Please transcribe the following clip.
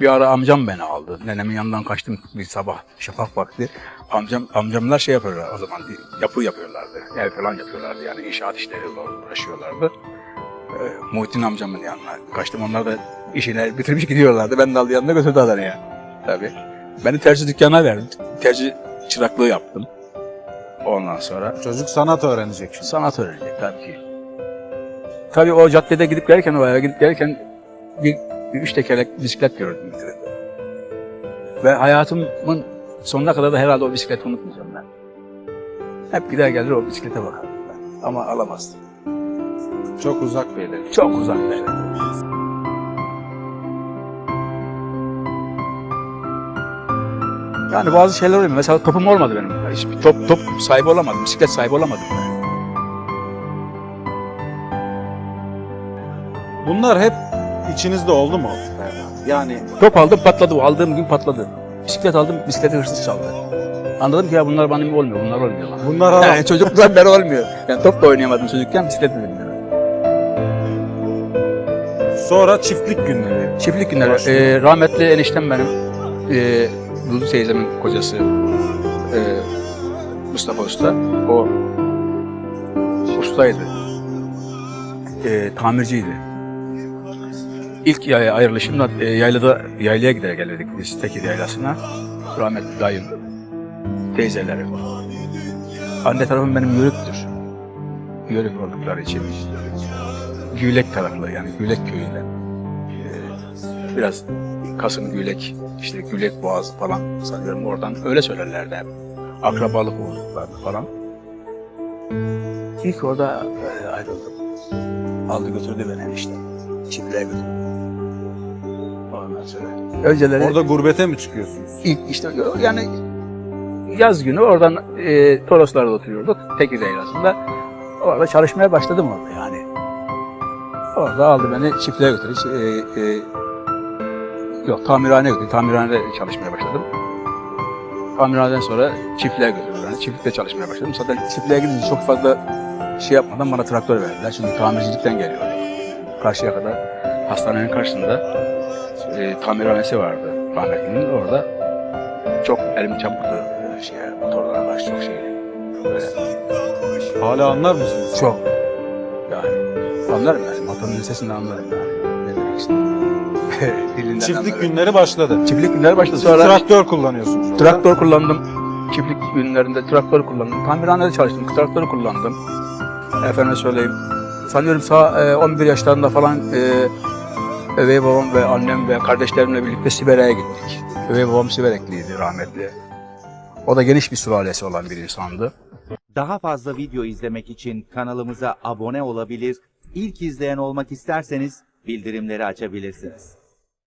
Bir ara amcam beni aldı. Nenemin yanından kaçtım bir sabah şafak vakti. Amcam amcamlar şey yapıyorlar o zaman yapı yapıyorlardı. Ev falan yapıyorlardı yani inşaat işleriyle uğraşıyorlardı. Ee, Muhittin amcamın yanına kaçtım. Onlar da işini bitirmiş gidiyorlardı. Ben de aldı yanına götürdü Adana'ya. Tabii. Beni tercih dükkanına verdi. Tercih çıraklığı yaptım. Ondan sonra Çocuk sanat öğrenecek şimdi. sanat öğrenecek tabii ki. Tabii o caddede gidip gelirken, o eve gidip gelirken bir, bir üç tekerlek bisiklet gördüm. vitrinde. Ve hayatımın sonuna kadar da herhalde o bisikleti unutmayacağım ben. Hep gider gelir o bisiklete bakarım ben. Ama alamazdım. Çok uzak bir yere. Çok uzak bir yere. Yani bazı şeyler oluyor. Mesela topum olmadı benim. Hiçbir top, top sahibi olamadım. Bisiklet sahibi olamadım. ben. Bunlar hep içinizde oldu mu? Yani Top aldım patladı. Aldığım gün patladı. Bisiklet aldım, bisikleti hırsız çaldı. Anladım ki ya bunlar benim olmuyor, bunlar olmuyor. bana. bunlar hala Yani çocukluktan beri olmuyor. Yani top da oynayamadım çocukken, bisiklet de bilmiyorum. sonra çiftlik günleri. Çiftlik günleri, Başlıyor. e, rahmetli eniştem benim, e, Dudu teyzemin kocası e, Mustafa Usta. O ustaydı. E, tamirciydi. İlk yaya ayrılışımda e, yaylada, yaylaya gider gelirdik biz Tekir Yaylası'na. Rahmetli dayım, teyzeleri. Anne tarafım benim yörüktür. Yörük oldukları için. Gülek taraflı yani Gülek köyünden. E, biraz Kasım Gülek, işte Gülek Boğaz falan sanıyorum oradan öyle söylerlerdi. Akrabalık olduklarını falan. İlk orada e, ayrıldım. Aldı götürdü beni enişte. Çiftliğe götürdü. Ondan sonra. Önceleri Orada gurbete mi çıkıyorsunuz? ilk işte yani yaz günü oradan e, Toroslar'da oturuyorduk. Tekir Yaylası'nda. Orada çalışmaya başladım orada yani. Orada aldı beni çiftliğe götürdü. E, e, yok tamirhaneye götürdü. Tamirhanede çalışmaya başladım. Tamirhaneden sonra çiftliğe götürdü beni. Çiftlikte çalışmaya başladım. Zaten çiftliğe gidince çok fazla şey yapmadan bana traktör verdiler. Çünkü tamircilikten geliyordum. Karşıya kadar hastanenin karşısında e, tamirhanesi vardı rahmetlinin orada çok elim çabuktu şeye, motorlara karşı çok. Böyle Hala anlar mısınız? çok yani anlarım yani motorun sesinden anlarım yani. Ne demek. Dilinden Çiftlik anlarım. günleri başladı. Çiftlik günleri başladı sonra traktör kullanıyorsunuz. traktör kullandım. Çiftlik günlerinde traktör kullandım. Tamirhanede çalıştım. Traktör kullandım. Efendim söyleyeyim. Sanıyorum sağ e, 11 yaşlarında falan e, Övey babam ve annem ve kardeşlerimle birlikte Siberya'ya gittik. Övey babam Siberekliydi rahmetli. O da geniş bir sülalesi olan bir insandı. Daha fazla video izlemek için kanalımıza abone olabilir, ilk izleyen olmak isterseniz bildirimleri açabilirsiniz.